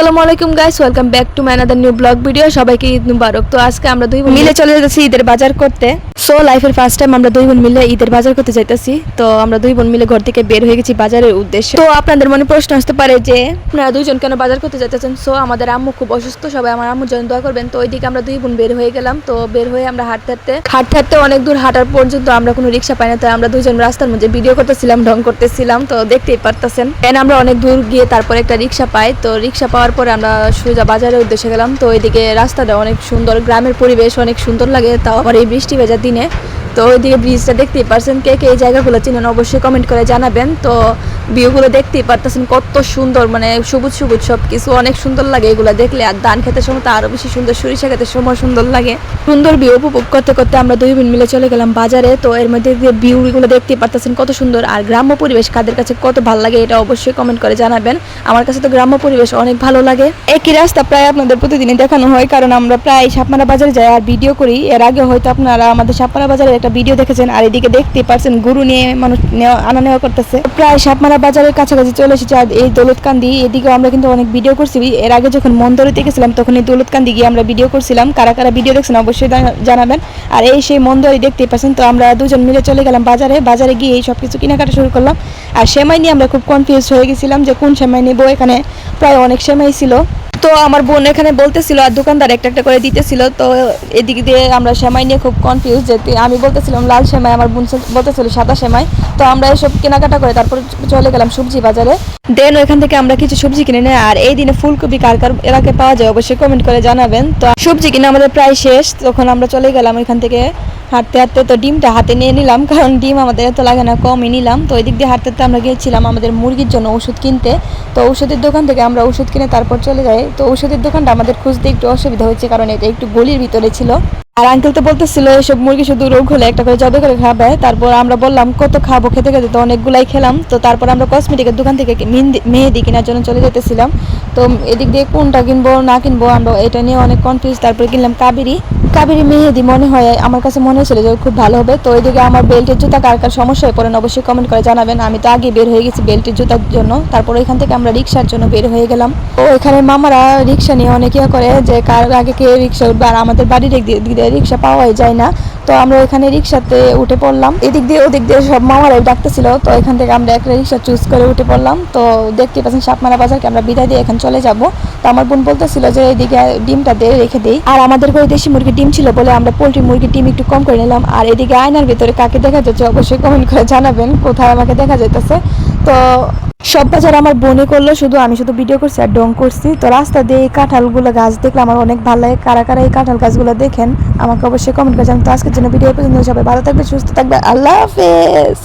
আসসালামু আলাইকুম guys welcome back to my another new vlog video সবাইকে ঈদ মুবারক। তো আজকে আমরা দুই মিলে চলে যাচ্ছি ঈদের বাজার করতে। সো লাইফের ফার্স্ট টাইম আমরা দুই বোন মিলে ঈদের বাজার করতে যাইতেছি। তো আমরা দুই বোন মিলে ঘর থেকে বের হয়ে গেছি বাজারের উদ্দেশ্যে। তো আপনাদের মনে প্রশ্ন আসতে পারে যে, আপনারা দুইজন কেন বাজার করতে যাইতেছেন? সো আমাদের আম্মু খুব অসুস্থ, সবাই আমার আম্মুর জন্য দোয়া করবেন। তো ওইদিকে আমরা দুই বোন বের হয়ে গেলাম। তো বের হয়ে আমরা হাঁটতে হাঁটতে হাঁটতে হাঁটতে অনেক দূর হাঁটার পর্যন্ত আমরা কোনো রিক্সা পাই না। তো আমরা দুইজন রাস্তার মধ্যে ভিডিও করতেছিলাম, ঢং করতেছিলাম। তো দেখতেই পারতেছেন। দেন আমরা অনেক দূর গিয়ে তারপর একটা রিক্সা পাই। তো রিক্সা পাওয়ার পরে আমরা সোজা বাজারের উদ্দেশ্যে গেলাম। তো এদিকে রাস্তাটা অনেক সুন্দর, গ্রামের পরিবেশ অনেক সুন্দর লাগে। তাও আবার এই বৃষ্টি ভেজার দিনে তো ওইদিকে ব্রিজটা দেখতেই পারছেন কে কে এই জায়গাগুলো চিনেন অবশ্যই কমেন্ট করে জানাবেন। তো ভিউগুলো দেখতেই পারতেছেন কত সুন্দর মানে সবুজ সবুজ সব কিছু অনেক সুন্দর লাগে এগুলো দেখলে। আর ধান খেতে সময় তো আরও বেশি সুন্দর, সরিষা খেতে সময় সুন্দর লাগে। সুন্দর ভিউ উপভোগ করতে করতে আমরা দুই বোন মিলে চলে গেলাম বাজারে। তো এর মধ্যে দিয়ে ভিউগুলো দেখতেই পারতেছেন কত সুন্দর। আর গ্রাম্য পরিবেশ কাদের কাছে কত ভালো লাগে এটা অবশ্যই কমেন্ট করে জানাবেন। আমার কাছে তো গ্রাম্য পরিবেশ অনেক ভালো লাগে। একই রাস্তা প্রায় আপনাদের প্রতিদিনই দেখানো হয়, কারণ আমরা প্রায় সাপমারা বাজারে যাই আর ভিডিও করি। এর আগে হয়তো আপনারা আমাদের সাপমারা বাজারে একটা ভিডিও দেখেছেন আর এদিকে দেখতেই পারছেন গরু নিয়ে মানুষ আনা নেওয়া করতেছে। প্রায় সাপমারা বাজারের কাছাকাছি চলে এসেছে আর এই দৌলতকান্দি এদিকে আমরা কিন্তু অনেক ভিডিও করছি। এর আগে যখন মন্দরিতে গেছিলাম, তখন এই দৌলতকান্দি গিয়ে আমরা ভিডিও করছিলাম। কারা কারা ভিডিও দেখছেন অবশ্যই জানাবেন। আর এই সেই মন্দরি দেখতে পাচ্ছেন, তো আমরা দুজন মিলে চলে গেলাম বাজারে। বাজারে গিয়ে এই সব কিছু কেনাকাটা শুরু করলাম। আর সেমাই নিয়ে আমরা খুব কনফিউজ হয়ে গেছিলাম যে কোন সেমাই নেব। এখানে প্রায় অনেক সেমাই ছিল। তো আমার বোন এখানে বলতেছিল আর দোকানদার একটা একটা করে দিতেছিল, তো এদিক দিয়ে আমরা সেমাই নিয়ে খুব কনফিউজ যে আমি বলতেছিলাম লাল সেমাই, আমার বোন বলতেছিল সাদা সেমাই। তো আমরা এসব কেনাকাটা করে তারপর চলে গেলাম সবজি বাজারে। দেন ওইখান থেকে আমরা কিছু সবজি কিনে নেই আর এই দিনে ফুলকপি কার কার এলাকায় পাওয়া যায় অবশ্যই কমেন্ট করে জানাবেন। তো সবজি কিনে আমাদের প্রায় শেষ, তখন আমরা চলে গেলাম এখান থেকে। হাঁটতে হাঁটতে তো ডিমটা হাতে নিয়ে নিলাম, কারণ ডিম আমাদের এত লাগে না, কমই নিলাম। তো ওই দিক দিয়ে হাঁটতে হাঁটতে আমরা গিয়েছিলাম আমাদের মুরগির জন্য ওষুধ কিনতে। তো ওষুধের দোকান থেকে আমরা ওষুধ কিনে তারপর চলে যাই। তো ওষুধের দোকানটা আমাদের খুঁজতে একটু অসুবিধা হচ্ছে কারণ এটা একটু গলির ভিতরে ছিল। আর আঙ্কেল তো বলতেছিল, এসব মুরগি শুধু রোগ হলে একটা করে জবে করে খাবে। তারপর আমরা বললাম, কত খাব, খেতে খেতে তো অনেকগুলাই খেলাম। তো তারপর আমরা কসমেটিকের দোকান থেকে মেহেদি কেনার জন্য চলে যেতেছিলাম। তো এদিক দিয়ে কোনটা কিনবো, না কিনবো, আমরা এটা নিয়ে অনেক কনফিউজ তারপর কিনলাম কাবেরি। কাবেরি মেহেদি মনে হয়, আমার কাছে মনে হয়েছিল যে খুব ভালো হবে। তো ওইদিকে আমার বেল্টের জুতা কার কার সমস্যা হয়ে পড়েন অবশ্যই কমেন্ট করে জানাবেন। আমি তো আগে বের হয়ে গেছি বেল্টের জুতার জন্য। তারপর ওইখান থেকে আমরা রিক্সার জন্য বের হয়ে গেলাম। তো এখানে মামারা রিক্সা নিয়ে অনেক ইয়ে করে যে কার আগে কে রিক্সা উঠবে আর আমাদের বাড়ির রিক্সা পাওয়াই যায় না। তো আমরা ওইখানে রিক্সাতে উঠে পড়লাম। এদিক দিয়ে ওদিক দিয়ে সব মামারাই ডাকতেছিল, তো এখান থেকে আমরা একটা রিক্সা চুজ করে উঠে পড়লাম। তো দেখতে পাচ্ছেন সাপমারা বাজারকে আমরা বিদায় দিয়ে এখন চলে যাব। তো আমার বোন বলতেছিল যে এইদিকে ডিমটা দিয়ে রেখে দিই। আর আমাদের ঘরে দেশি মুরগির ডিম ছিল বলে আমরা পোলট্রি মুরগির ডিম একটু কম করে নিলাম। আর এদিকে আয়নার ভিতরে কাকে দেখা যাচ্ছে অবশ্যই কমেন্ট করে জানাবেন, কোথায় আমাকে দেখা যাইতেছে। তো সব বাজার আমার বনে করল, শুধু আমি শুধু ভিডিও করছি আর ডং করছি। তো রাস্তা দিয়ে এই কাঁঠালগুলো গাছ দেখলে আমার অনেক ভালো লাগে। কারা কারা এই কাঁঠাল গাছগুলো দেখেন, আমাকে অবশ্যই কমেন্ট করে জানান। তো আজকের জন্য ভিডিও পর্যন্ত সবাই ভালো থাকবে, সুস্থ থাকবে। আল্লাহ হাফেজ।